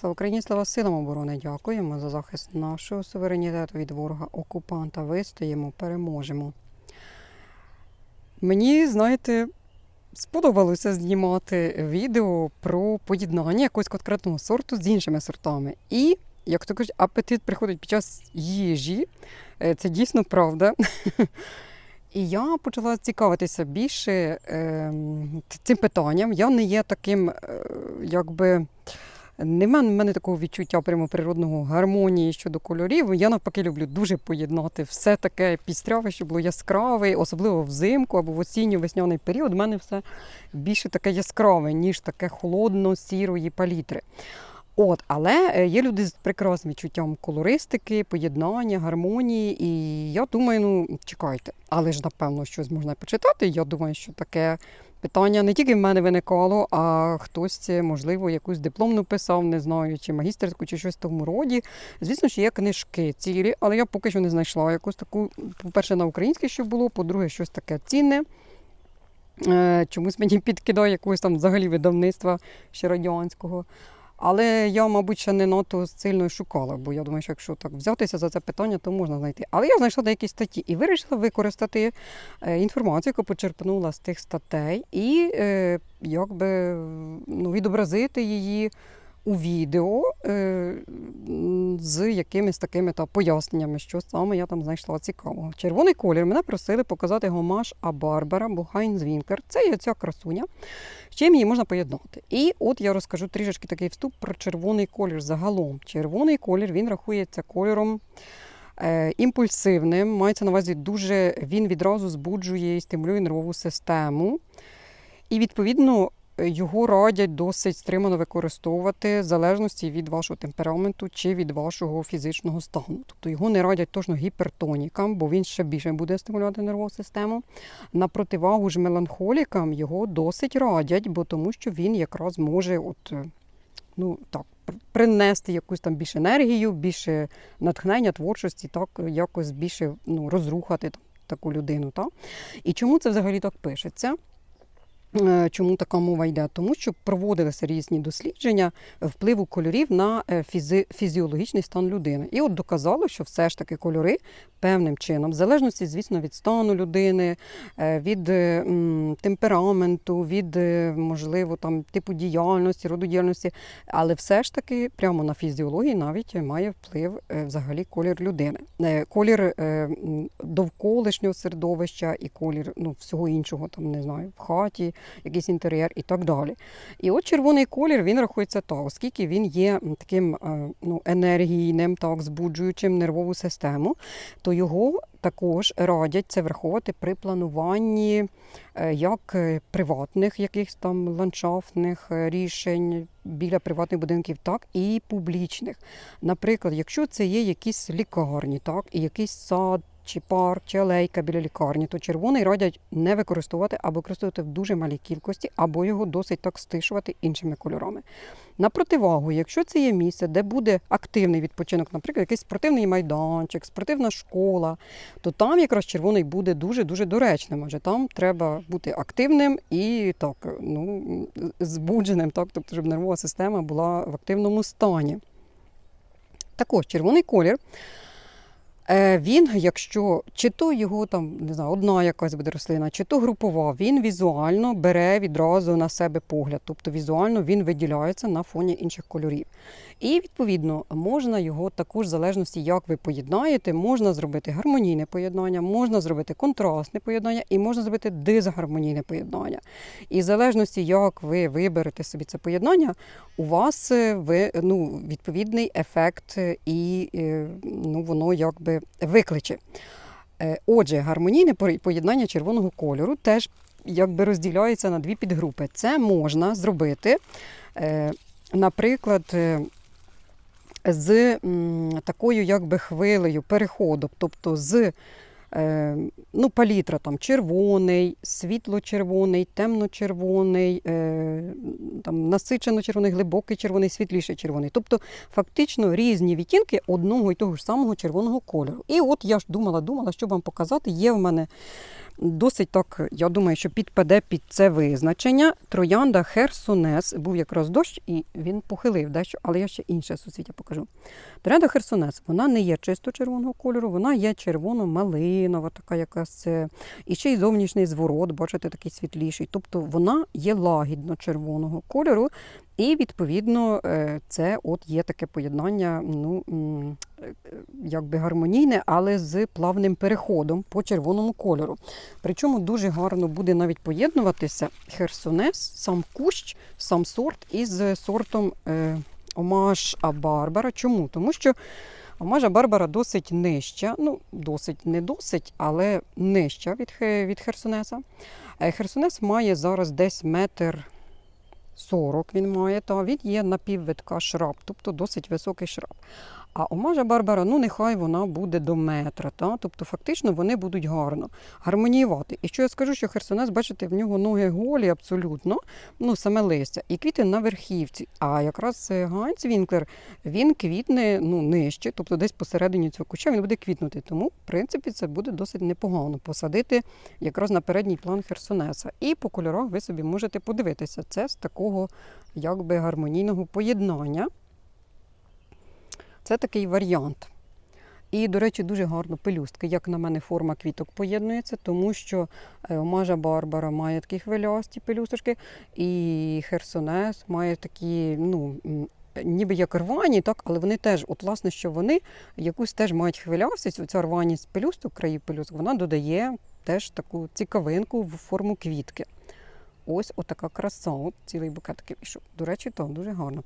Слава Україні, слава силам оборони. Дякуємо за захист нашого суверенітету від ворога окупанта. Вистоїмо, переможемо. Мені, знаєте, сподобалося знімати відео про поєднання якогось конкретного сорту з іншими сортами. І, як то кажуть, апетит приходить під час їжі. Е, Це дійсно правда. І я почала цікавитися більше ем, цим питанням. Я не є таким, е, якби. Нема в мене такого відчуття прямо природного гармонії щодо кольорів. Я навпаки люблю дуже поєднати все таке пістряве, що було яскраве, особливо взимку або в осінньо-весняний період. У мене все більше таке яскраве, ніж таке холодно-сірої палітри. От, але е, є люди з прекрасним відчуттям колористики, поєднання, гармонії. І я думаю, ну чекайте, але ж напевно щось можна почитати. Я думаю, що таке питання не тільки в мене виникало, а хтось, можливо, якусь дипломну писав, не знаю, чи магістерську, чи щось в тому роді. Звісно, що є книжки цілі, але я поки що не знайшла якусь таку, по-перше, на українське, що було, по-друге, щось таке цінне. Е, Чомусь мені підкидає якогось там взагалі видавництва ще радянського. Але я, мабуть, ще не ноту сильно шукала, бо я думаю, що якщо так взятися за це питання, то можна знайти. Але я знайшла деякі статті і вирішила використати е, інформацію, яку почерпнула з тих статей, і е, якби ну, відобразити її у відео е, з якимись такими та поясненнями, що саме я там знайшла цікавого. Червоний колір мене просили показати гомаш А Барбара Хайнз Це є ця красуня. З чим її можна поєднати? І от я розкажу трішечки такий вступ про червоний колір загалом. Червоний колір він рахується кольором. е, Імпульсивним, мається на увазі дуже він відразу збуджує і стимулює нервову систему. І відповідно його радять досить стримано використовувати в залежності від вашого темпераменту чи від вашого фізичного стану. Тобто його не радять точно гіпертонікам, бо він ще більше буде стимулювати нервову систему. На противагу ж меланхолікам його досить радять, бо тому що він якраз може от, е, ну, так, принести якусь там більше енергію, більше натхнення, творчості, так якось більше ну, розрухати таку людину. Так? І чому це взагалі так пишеться? Е, Чому така мова йде? Тому що проводилися різні дослідження впливу кольорів на е, фізи- фізіологічний стан людини. І от доказало, що все ж таки кольори певним чином, в залежності, звісно, від стану людини, е, від м, темпераменту, від, можливо, там, типу діяльності, роду діяльності, але все ж таки прямо на фізіології навіть має вплив взагалі колір людини. Колір довколишнього середовища і колір ну, всього іншого, там, не знаю, в хаті, якийсь інтер'єр і так далі. І от червоний колір він рахується так, оскільки він є таким е, ну, енергійним, так, збуджуючим нервову систему, то його також радять це враховувати при плануванні е, як е, приватних якихось там ландшафтних рішень біля приватних будинків, так і публічних. Наприклад, якщо це є якісь лікарні, так, і якийсь сад. Чи парк, чи алейка біля лікарні, то червоний радять не використовувати або використовувати в дуже малій кількості, або його досить так стишувати іншими кольорами. На противагу, якщо це є місце, де буде активний відпочинок, наприклад, якийсь спортивний майданчик, спортивна школа, то там якраз червоний буде дуже-дуже доречним, адже там треба бути активним і так, ну, збудженим, так, тобто, щоб нервова система була в активному стані. Також червоний колір. Е, Він, якщо чи то його там не знаю, одна якась буде рослина, чи то групова, він візуально бере відразу на себе погляд, тобто візуально він виділяється на фоні інших кольорів. І відповідно можна його також, в залежності, як ви поєднаєте, можна зробити гармонійне поєднання, можна зробити контрастне поєднання і можна зробити дисгармонійне поєднання. І в залежності, як ви виберете собі це поєднання, у вас е, ви, ну, відповідний ефект е, і ну, воно якби викличе. Е, Отже, гармонійне поєднання червоного кольору теж якби розділяється на дві підгрупи. Це можна зробити, е, наприклад, е, з такою якби хвилею переходу, тобто з ну, палітра там червоний, світло-червоний, темно-червоний, е, там, насичено-червоний, глибокий червоний, світліший червоний. Тобто фактично різні відтінки одного і того ж самого червоного кольору. І от я ж думала, думала, що вам показати. Є в мене досить так, я думаю, що підпаде під це визначення. Троянда Херсонес був якраз дощ, і він похилив дещо, але я ще інше суцвіття покажу. Троянда Херсонес, вона не є чисто червоного кольору, вона є червоно-малинова, така якась. е, І ще й зовнішній зворот, бачите, такий світліший. Тобто вона є лагідно червоного кольору, і відповідно е, це от є таке поєднання, ну е, якби гармонійне, але з плавним переходом по червоному кольору. Причому дуже гарно буде навіть поєднуватися херсонес, сам кущ, сам сорт із сортом е, Омаш Барбара. Чому? Тому що Омажа Барбара досить нижча, ну досить не досить, але нижча від, від Херсонеса. Херсонес має зараз десь метр 40 він має, то він є напіввитка шраб, тобто досить високий шраб. А омажа Барбара, ну нехай вона буде до метра, та? тобто фактично вони будуть гарно гармоніювати. І що я скажу, що Херсонес, бачите, в нього ноги голі абсолютно, ну саме листя, і квіти на верхівці. А якраз Ганц Вінклер, він квітне ну, нижче, тобто десь посередині цього куща він буде квітнути. Тому, в принципі, це буде досить непогано посадити якраз на передній план Херсонеса. І по кольорах ви собі можете подивитися. Це з такого якби гармонійного поєднання. Це такий варіант. І, до речі, дуже гарно пелюстки. Як на мене, форма квіток поєднується, тому що е, Омажа Барбара має такі хвилясті пелюсточки, і Херсонес має такі, ну. Ніби як рвані, так, але вони теж, от власне, що вони якусь теж мають хвилястість, оця рваність пелюсток, країв пелюсток, вона додає теж таку цікавинку в форму квітки. Ось отака краса, от цілий букет такий вийшов. До речі, то дуже гарно.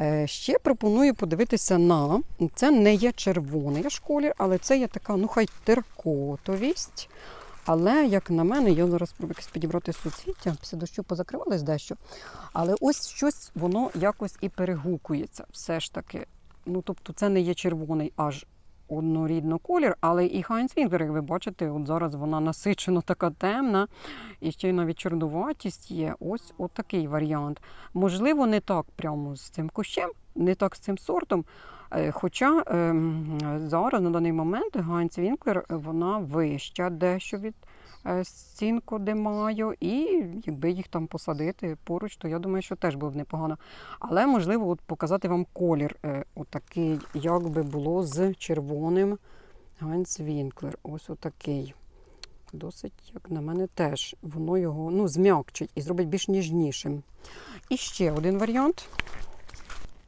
Е, ще пропоную подивитися на це не є червоний колір, але це є така, ну хай теркотовість. Але, як на мене, я зараз спробую підібрати суцвіття, після дощу позакривалось дещо. Але ось щось воно якось і перегукується. Все ж таки. Ну, тобто, це не є червоний аж однорідно колір, але і Хайнс Вінгер, як ви бачите, от зараз вона насичено така темна, і ще й навіть чорнуватість є. Ось отакий варіант. Можливо, не так прямо з цим кущем, не так з цим сортом. Е, Хоча ем, зараз на даний момент Гайнц Вінклер вона вища дещо від е, Сінко де Майо, і якби їх там посадити поруч, то я думаю, що теж було б непогано. Але можливо от показати вам колір е, отакий, як би було з червоним Гансвінклер. Ось отакий. Досить, як на мене, теж воно його ну, зм'якчить і зробить більш ніжнішим. І ще один варіант.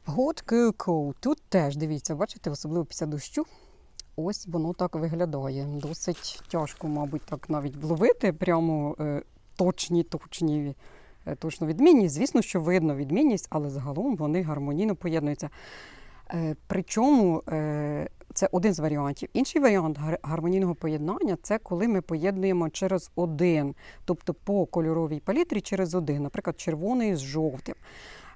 Hot Cocoa. Тут теж, дивіться, бачите, особливо після дощу. Ось воно так виглядає. Досить тяжко, мабуть, так навіть вловити прямо е, точні, точні, е, точно відмінність. Звісно, що видно відмінність, але загалом вони гармонійно поєднуються. Е, причому це один з варіантів. Інший варіант гар- гармонійного поєднання це коли ми поєднуємо через один, тобто по кольоровій палітрі через один, наприклад, червоний з жовтим.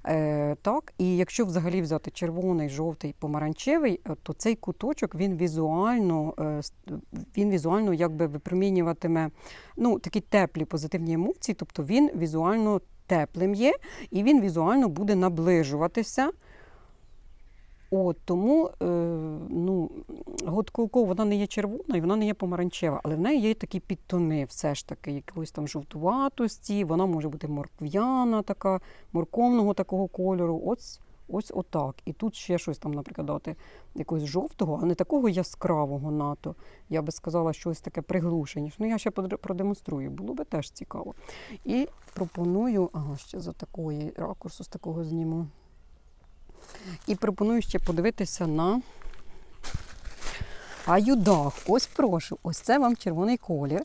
Е, так, і якщо взагалі взяти червоний, жовтий, помаранчевий, е, то цей куточок він візуально, е, він візуально якби випромінюватиме ну, такі теплі позитивні емоції, тобто він візуально теплим є, і він візуально буде наближуватися. От, тому е, ну, готколко вона не є червона і вона не є помаранчева, але в неї є такі підтони, все ж таки, якоїсь там жовтуватості, вона може бути морквяна, така, морковного такого кольору. Ось, ось отак. І тут ще щось там, наприклад, дати якогось жовтого, а не такого яскравого НАТО. Я би сказала, щось таке приглушеніше. Ну, я ще продемонструю, було би теж цікаво. І пропоную, ага, ще за такої ракурсу, з такого зніму. І пропоную ще подивитися на аюдах. Ось прошу, ось це вам червоний колір,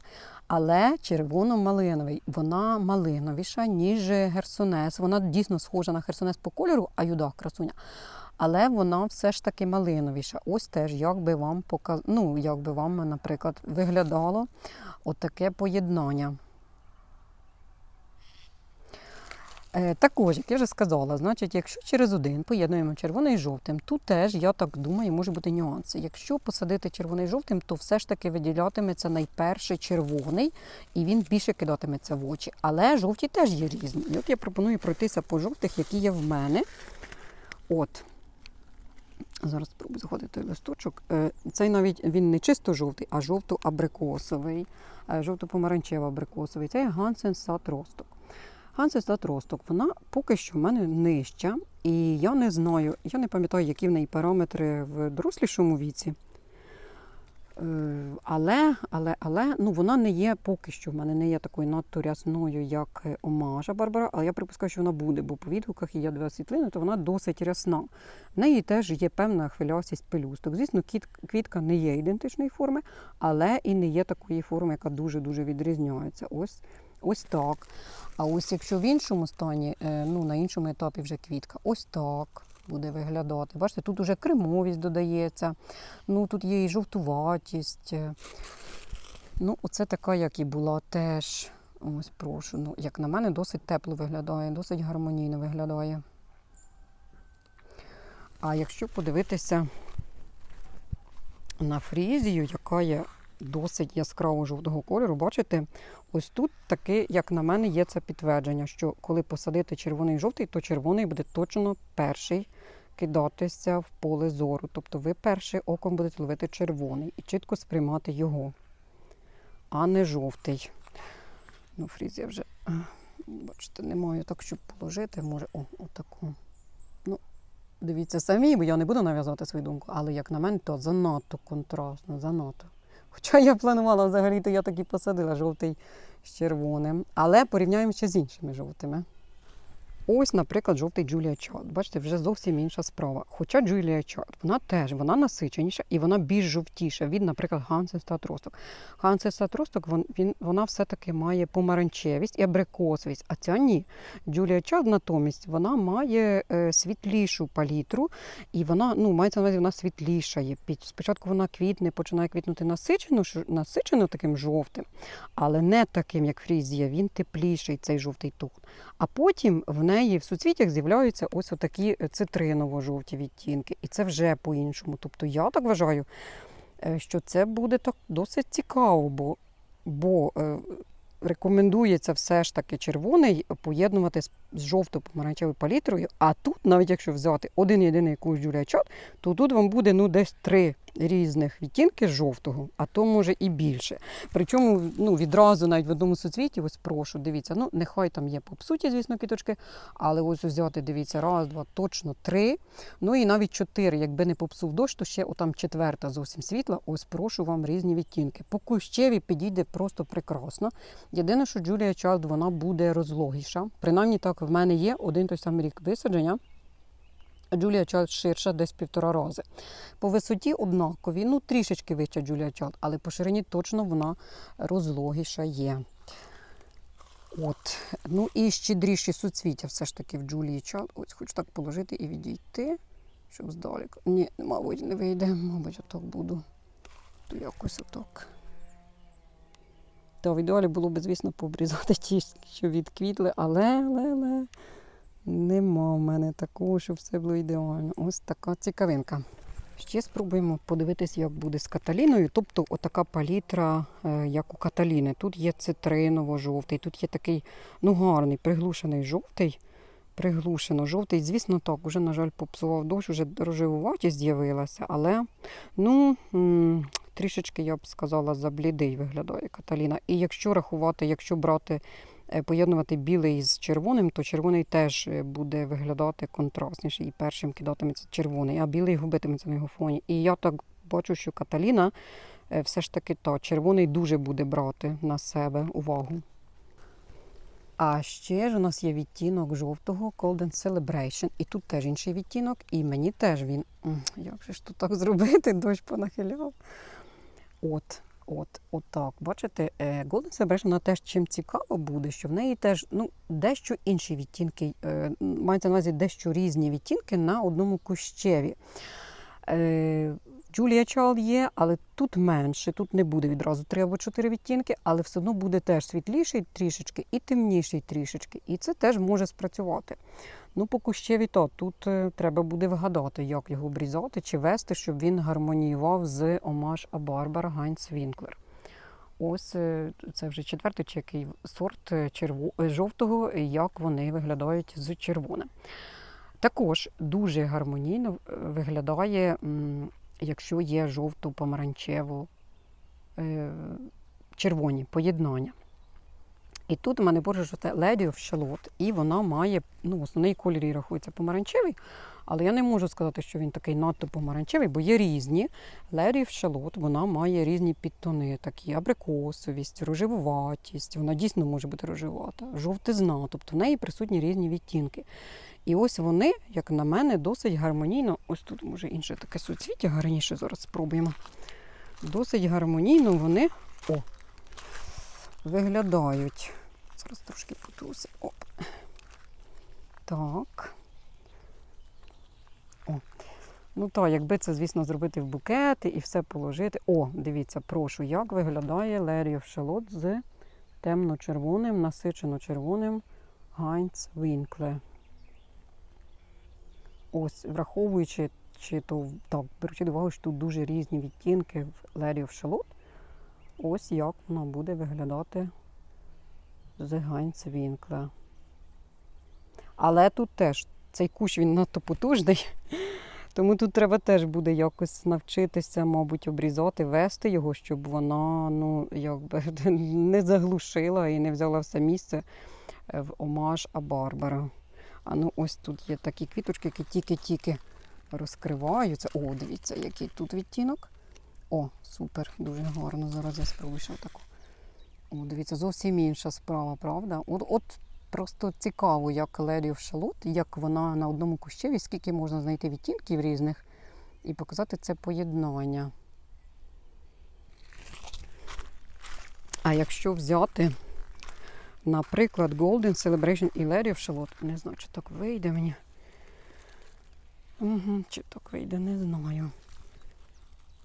але червоно-малиновий. Вона малиновіша, ніж герсонес. Вона дійсно схожа на херсонес по кольору, аюдах красуня. Але вона все ж таки малиновіша. Ось теж, як би вам показ... ну, як би вам, наприклад, виглядало отаке поєднання. Е, Також, як я вже сказала, значить, якщо через один поєднуємо червоний і жовтим, тут теж, я так думаю, може бути нюанси. Якщо посадити червоний і жовтим, то все ж таки виділятиметься найперше червоний, і він більше кидатиметься в очі. Але жовті теж є різні. І от я пропоную пройтися по жовтих, які є в мене. От. Зараз спробую заходити листочок. Е, Цей навіть він не чисто жовтий, а жовто-абрикосовий, е, жовто-помаранчево-абрикосовий. Це Гансен сад росток. Гансен сад росток, вона поки що в мене нижча, і я не знаю, я не пам'ятаю, які в неї параметри в дорослішому віці. Е, Але, але, але ну, вона не є поки що в мене не є такою надто рясною, як е, омажа Барбара, але я припускаю, що вона буде, бо по відгуках я дивила світлини, то вона досить рясна. В неї теж є певна хвилястість пелюсток. Звісно, квітка не є ідентичної форми, але і не є такої форми, яка дуже-дуже відрізняється. Ось, ось так. А ось якщо в іншому стані, е, ну на іншому етапі вже квітка, ось так буде виглядати. Бачите, тут уже кремовість додається, ну тут є і жовтуватість. е. Ну, оце така, як і була теж. Ось прошу. Ну, як на мене, досить тепло виглядає, досить гармонійно виглядає. А якщо подивитися на фрізію, яка є досить яскраво жовтого кольору, бачите, ось тут таки, як на мене, є це підтвердження, що коли посадити червоний і жовтий, то червоний буде точно перший кидатися в поле зору. Тобто ви перший оком будете ловити червоний і чітко сприймати його, а не жовтий. Ну, фрізія вже, е, бачите, не маю так, щоб положити. Може, о, отаку. Ну, дивіться самі, бо я не буду нав'язати свою думку, але як на мене, то занадто контрастно, занадто. Хоча я планувала взагалі, то я так і посадила жовтий з червоним. Але порівняємо ще з іншими жовтими. Ось, наприклад, жовтий Джулія Чад. Бачите, вже зовсім інша справа. Хоча Джулія Чад, вона теж вона насиченіша і вона більш жовтіша від, наприклад, Гансен Статросток. Гансен Статросток, він, він, вона все-таки має помаранчевість і абрикосовість, а ця ні. Джулія Чад натомість вона має е, світлішу палітру, і вона, ну, мається на увазі, вона світлішає. Спочатку вона квітне, починає квітнути насичено, насичено таким жовтим, але не таким, як фрізія, він тепліший, цей жовтий тон. А потім в неї в суцвіттях з'являються ось отакі е, цитриново-жовті відтінки. І це вже по-іншому. Тобто я так вважаю, е, що це буде так досить цікаво, бо, бо е, рекомендується все ж таки червоний поєднувати з, жовто-помаранчевою палітрою. А тут, навіть якщо взяти один єдиний якийсь Джулія то тут вам буде ну, десь три різних відтінки жовтого, а то може і більше. Причому ну, відразу навіть в одному суцвіті, ось прошу, дивіться, ну нехай там є попсуті, звісно, квіточки, але ось взяти, дивіться, раз, два, точно три. Ну і навіть чотири. Якби не попсув дощ, то ще отам четверта зовсім світла. Ось прошу вам різні відтінки. По кущеві підійде просто прекрасно. Єдине, що Джулія Чайлд, вона буде розлогіша. Принаймні так в мене є один той самий рік висадження. Джулія Чайлд ширша десь півтора рази. По висоті однакові, ну трішечки вища Джулія Чайлд, але по ширині точно вона розлогіша є. От. Ну і щедріші суцвіття все ж таки в Джулії Чайлд. Ось хочу так положити і відійти, щоб здалека. Ні, мабуть, не вийде, мабуть, отак буду. То якось отак. Та в ідеалі було б, звісно, пообрізати ті, що відквітли, але, але, але нема в мене такого, щоб все було ідеально. Ось така цікавинка. Ще спробуємо подивитись, як буде з Каталіною. Тобто, отака палітра, е, як у Каталіни. Тут є цитриново-жовтий, тут є такий ну, гарний, приглушений жовтий. Приглушено жовтий. Звісно, так, уже, на жаль, попсував дощ, уже рожевуватість з'явилася, але ну, трішечки, я б сказала, заблідий виглядає Каталіна. І якщо рахувати, якщо брати, поєднувати білий з червоним, то червоний теж е, буде виглядати контрастніше. І першим кидатиметься червоний, а білий губитиметься на його фоні. І я так бачу, що Каталіна е, все ж таки та, червоний дуже буде брати на себе увагу. А ще ж у нас є відтінок жовтого Golden Celebration. І тут теж інший відтінок, і мені теж він. Як же ж тут так зробити? Дощ понахиляв. От, от, от так. Бачите, е, Golden Celebration теж чим цікаво буде, що в неї теж ну, дещо інші відтінки, е, мається на увазі дещо різні відтінки на одному кущеві. Е, Джулія Чал є, але тут менше, тут не буде відразу три або чотири відтінки, але все одно буде теж світліший трішечки і темніший трішечки. І це теж може спрацювати. Ну, по кущеві то тут е, треба буде вгадати, як його обрізати чи вести, щоб він гармоніював з омаж Абарбара Гайнц Вінклер. Ось е, це вже четвертий чи який сорт е, черво... жовтого, як вони виглядають з червоним. Також дуже гармонійно виглядає, якщо є жовто-помаранчево червоні поєднання. І тут у мене боже, що це Lady of Shallot, і вона має, ну, основний колір її рахується помаранчевий, але я не можу сказати, що він такий надто помаранчевий, бо є різні. Of Shallot, вона має різні підтони, такі абрикосовість, рожевуватість, вона дійсно може бути рожевата, жовтизна, тобто в неї присутні різні відтінки. І ось вони, як на мене, досить гармонійно. Ось тут, може, інше таке суцвіття гарніше зараз спробуємо. Досить гармонійно вони о, виглядають. Зараз трошки потруся. Оп. Так. О. Ну так, якби це, звісно, зробити в букети і все положити. О, дивіться, прошу, як виглядає Леріов шалот з темно-червоним, насичено-червоним Гайнц Вінкле. Ось, враховуючи, чи то так, беручи до уваги, що тут дуже різні відтінки в Леріов шалот, ось як вона буде виглядати з Гайнц Але тут теж цей кущ він надто потужний, тому тут треба теж буде якось навчитися, мабуть, обрізати, вести його, щоб вона ну, якби, не заглушила і не взяла все місце е, в омаж а Барбара. А ну ось тут є такі квіточки, які тільки-тільки розкриваються. О, дивіться, який тут відтінок. О, супер, дуже гарно. Зараз я спробую ще таку. О, дивіться, зовсім інша справа, правда? От, от просто цікаво, як Леді в шалот, як вона на одному кущеві, скільки можна знайти відтінків різних і показати це поєднання. А якщо взяти, наприклад, Golden Celebration і of Charlotte, не знаю, чи так вийде мені. Угу, чи так вийде, не знаю.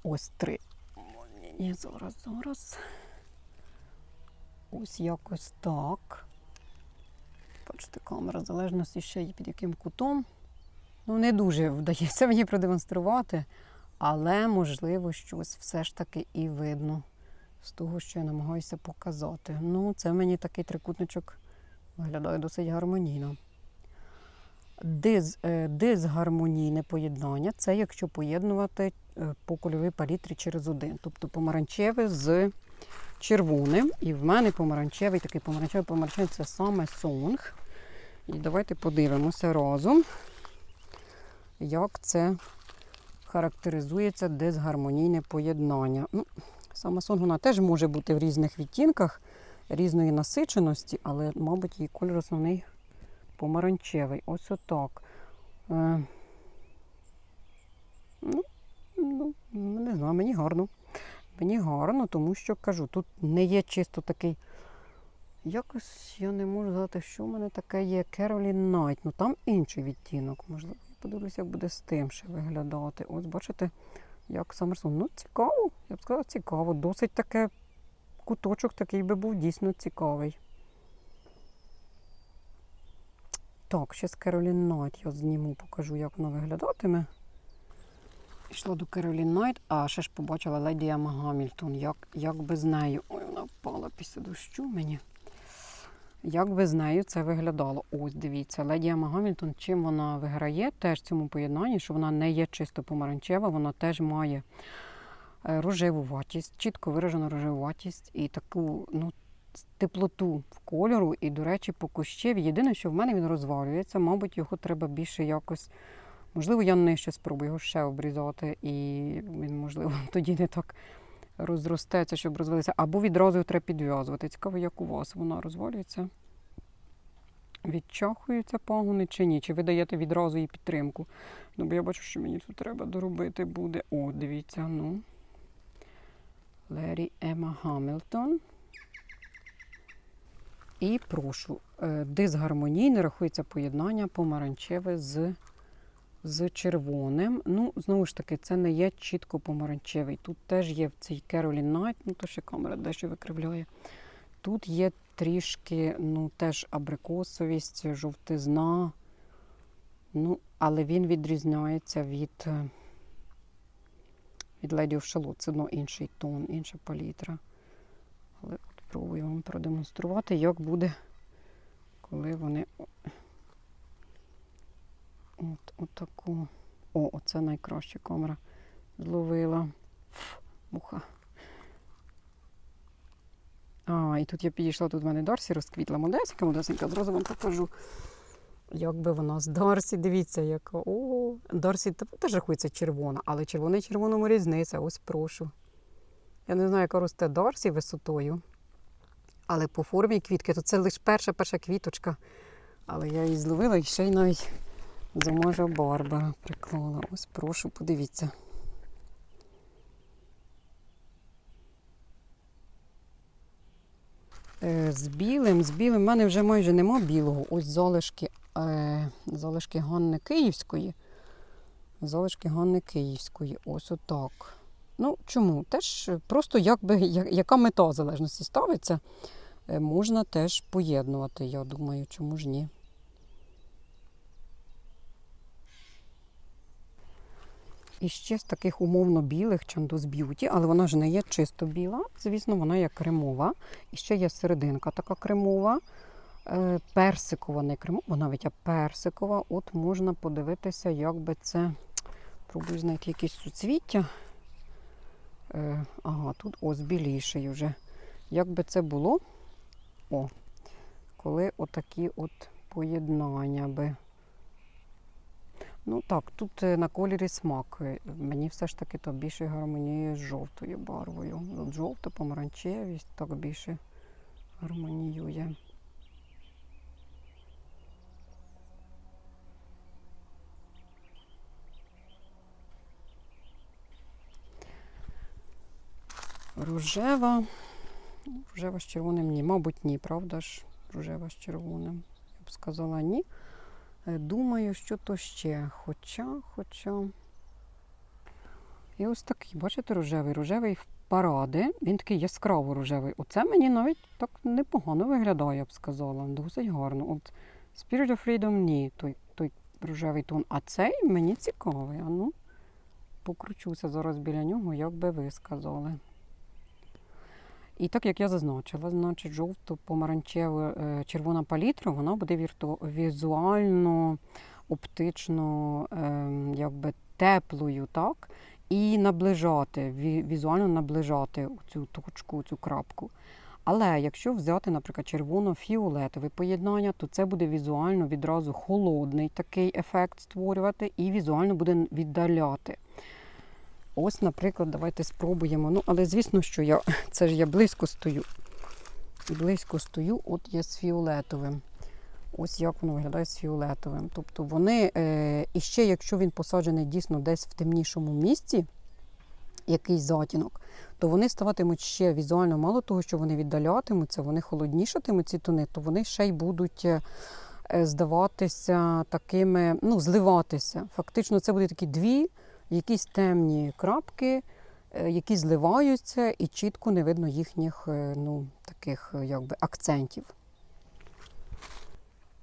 Ось три. Ні, зараз, зараз. Ось якось так. Бачите, камера залежності ще й під яким кутом. Ну, не дуже вдається мені продемонструвати, але, можливо, щось все ж таки і видно з того, що я намагаюся показати. Ну, це мені такий трикутничок виглядає досить гармонійно. Диз, е, поєднання це якщо поєднувати по кольоровій палітрі через один. Тобто помаранчеве з червоним. І в мене помаранчевий, такий помаранчевий помаранчевий це саме сонг. І давайте подивимося разом, як це характеризується дисгармонійне поєднання. Ну, саме сонг вона теж може бути в різних відтінках, різної насиченості, але, мабуть, її кольор основний помаранчевий. Ось отак. Е, ну, не знаю, мені гарно. Мені гарно, тому що кажу, тут не є чисто такий. Якось я не можу згадати, що в мене таке є Carolyn Knight. Ну там інший відтінок, можливо. я Подивлюся, як буде з тим ще виглядати. Ось бачите, як Самерсон. Ну, цікаво, я б сказала, цікаво. Досить таке куточок такий би був дійсно цікавий. Так, ще з Carolyn Knight я зніму, покажу, як воно виглядатиме. Пішла до Керолін Найт, а ще ж побачила Леді Ема Гамільтон. Як, як з нею. Ой, вона впала після дощу мені. Як би з нею це виглядало? Ось дивіться, Леді Ема Гамільтон, чим вона виграє теж в цьому поєднанні, що вона не є чисто помаранчева, вона теж має е, рожевуватість, чітко виражену рожевуватість і таку ну, теплоту в кольору. І, до речі, по кущеві. Єдине, що в мене він розвалюється, мабуть, його треба більше якось. Можливо, я нижче спробую його ще обрізати, і він, можливо, тоді не так розростеться, щоб розвалитися. Або відразу його треба підв'язувати. Цікаво, як у вас вона розвалюється. Відчахуються пагони чи ні? Чи ви даєте відразу їй підтримку? Ну, бо я бачу, що мені тут треба доробити буде. О, дивіться, ну. Лері Ема Гамільтон. І прошу, е, дисгармонійне рахується поєднання помаранчеве з з червоним. Ну, знову ж таки, це не є чітко помаранчевий. Тут теж є в цій Carolyn Knight, ну то ще камера дещо викривляє. Тут є трішки, ну, теж абрикосовість, жовтизна. Ну, але він відрізняється від е, від Lady of Charlotte. Це одно інший тон, інша палітра. Але от спробую вам продемонструвати, як буде, коли вони От, от таку. О, оце найкраща камера зловила. Фу, Муха. А, і тут я підійшла, тут в мене Дарсі розквітла модесика, модесенька, зразу вам покажу. Як би вона з Дарсі, дивіться, яка. О, Дарсі теж рахується червона, але червона і червоному різниця. Ось прошу. Я не знаю, яка росте Дарсі висотою. Але по формі квітки, то це лише перша перша квіточка. Але я її зловила і ще й навіть замажа Барбара приклала. Ось прошу, подивіться. Е, З білим, з білим в мене вже майже нема білого. Ось залишки, е, залишки Ганни Київської. Залишки Ганни Київської. Ось отак. Ну, чому? Теж просто якби, яка мета залежності ставиться, е, можна теж поєднувати, я думаю, чому ж ні. І ще з таких умовно білих Чандус Б'юті, але вона ж не є чисто біла. Звісно, вона є кремова. І ще є серединка така кремова. Е, Персикова, не кремова, навіть а персикова. От можна подивитися, як би це. Пробую знайти якісь суцвіття. Е, Ага, тут ось біліший вже. Як би це було? О, коли отакі от поєднання би. Ну так, тут е, на кольорі смак. Е, Мені все ж таки то більше гармоніює з жовтою барвою. От жовта, помаранчевість так більше гармоніює. Рожева. Рожева з червоним ні. Мабуть, ні, правда ж? Рожева з червоним. Я б сказала ні. Е, Думаю, що то ще. Хоча, хоча. І ось такий, бачите, рожевий, рожевий в паради. Він такий яскраво рожевий. Оце мені навіть так непогано виглядає, я б сказала. Досить гарно. От Spirit of Freedom ні, той, той рожевий тон. А цей мені цікавий. А ну, покручуся зараз біля нього, як би ви сказали. І так як я зазначила, значить жовто-помаранчева е, червона палітра, вона буде вірту, візуально, оптично, е, якби теплою, так? І наближати, візуально наближати цю точку, цю крапку. Але якщо взяти, наприклад, червоно-фіолетове поєднання, то це буде візуально відразу холодний такий ефект створювати і візуально буде віддаляти. Ось, наприклад, давайте спробуємо. Ну, але звісно, що я це ж я близько стою. Близько стою, от я з фіолетовим. Ось як воно виглядає з фіолетовим. Тобто вони, е, і ще якщо він посаджений дійсно десь в темнішому місці, якийсь затінок, то вони ставатимуть ще візуально, мало того, що вони віддалятимуться, вони холоднішатимуть ці тони, то вони ще й будуть е, здаватися такими, ну, зливатися. Фактично, це будуть такі дві якісь темні крапки, е, які зливаються, і чітко не видно їхніх е, ну, таких е, якби, акцентів.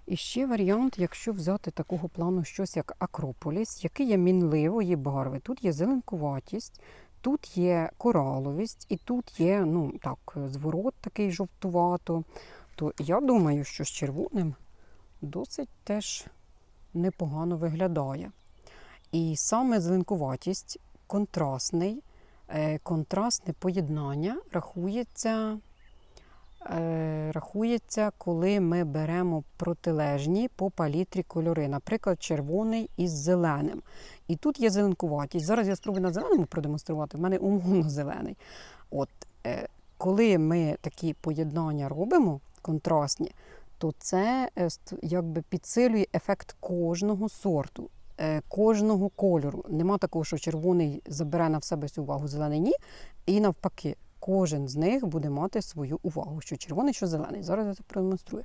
І ще варіант, якщо взяти такого плану щось як Акрополіс, який є мінливої барви. Тут є зеленкуватість, тут є кораловість, і тут є ну, так, зворот такий жовтувато. То я думаю, що з червоним досить теж непогано виглядає. І саме зеленкуватість, контрастний, е, контрастне поєднання рахується, е, рахується, коли ми беремо протилежні по палітрі кольори, наприклад, червоний із зеленим. І тут є зеленкуватість. Зараз я спробую на зеленому продемонструвати. В мене умовно зелений. От, е, коли ми такі поєднання робимо, контрастні, то це якби підсилює ефект кожного сорту, кожного кольору. Нема такого, що червоний забере на в себе всю увагу, зелений ні. І навпаки, кожен з них буде мати свою увагу, що червоний, що зелений. Зараз я це продемонструю.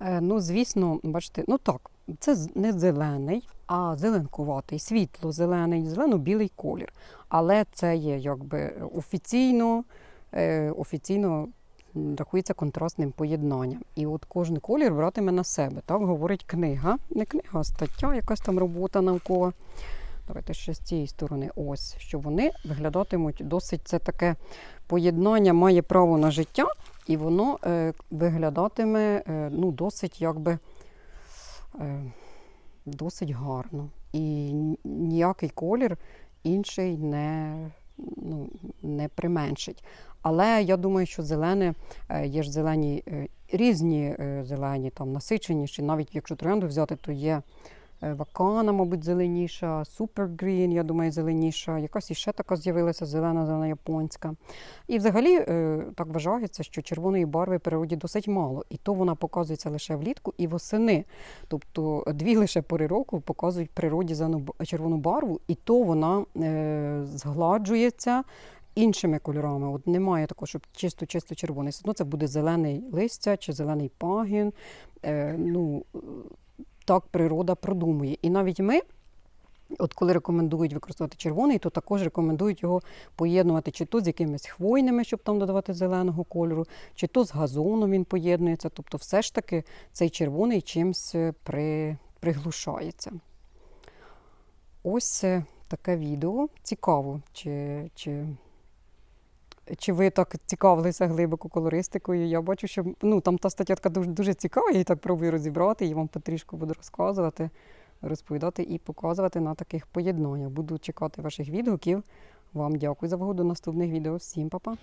Е, Ну, звісно, бачите, ну так, це не зелений, а зеленкуватий, світло-зелений, зелено-білий колір. Але це є якби офіційно, е, офіційно рахується контрастним поєднанням. І от кожен колір братиме на себе. Так говорить книга. Не книга, а стаття, якась там робота наукова. Давайте ще з цієї сторони. Ось, що вони виглядатимуть досить це таке поєднання має право на життя, і воно е, виглядатиме е, ну, досить якби. Е, досить гарно. І ніякий колір інший не, ну, не применшить. Але я думаю, що зелене, є ж зелені е, різні е, зелені, там насиченіші. Навіть якщо троянду взяти, то є вакана, мабуть, зеленіша, Green, я думаю, зеленіша. Якась іще така з'явилася зелена, зелена японська. І взагалі е, так вважається, що червоної барви в природі досить мало. І то вона показується лише влітку і восени. Тобто дві лише пори року показують природі зелену червону барву, і то вона е, згладжується іншими кольорами. От немає такого, щоб чисто-чисто червоний. Одно це буде зелений листя чи зелений пагін. Е, ну, е, так природа продумує. І навіть ми. От коли рекомендують використовувати червоний, то також рекомендують його поєднувати чи то з якимись хвойними, щоб там додавати зеленого кольору, чи то з газоном він поєднується. Тобто, все ж таки цей червоний чимсь е, при, приглушається. Ось е, таке відео. Цікаво, чи, чи, чи ви так цікавилися глибоко колористикою. Я бачу, що ну, там та статтятка дуже, дуже цікава, я її так пробую розібрати, і вам потрішку буду розказувати, розповідати і показувати на таких поєднаннях. Буду чекати ваших відгуків. Вам дякую за вгоду наступних відео. Всім па-па!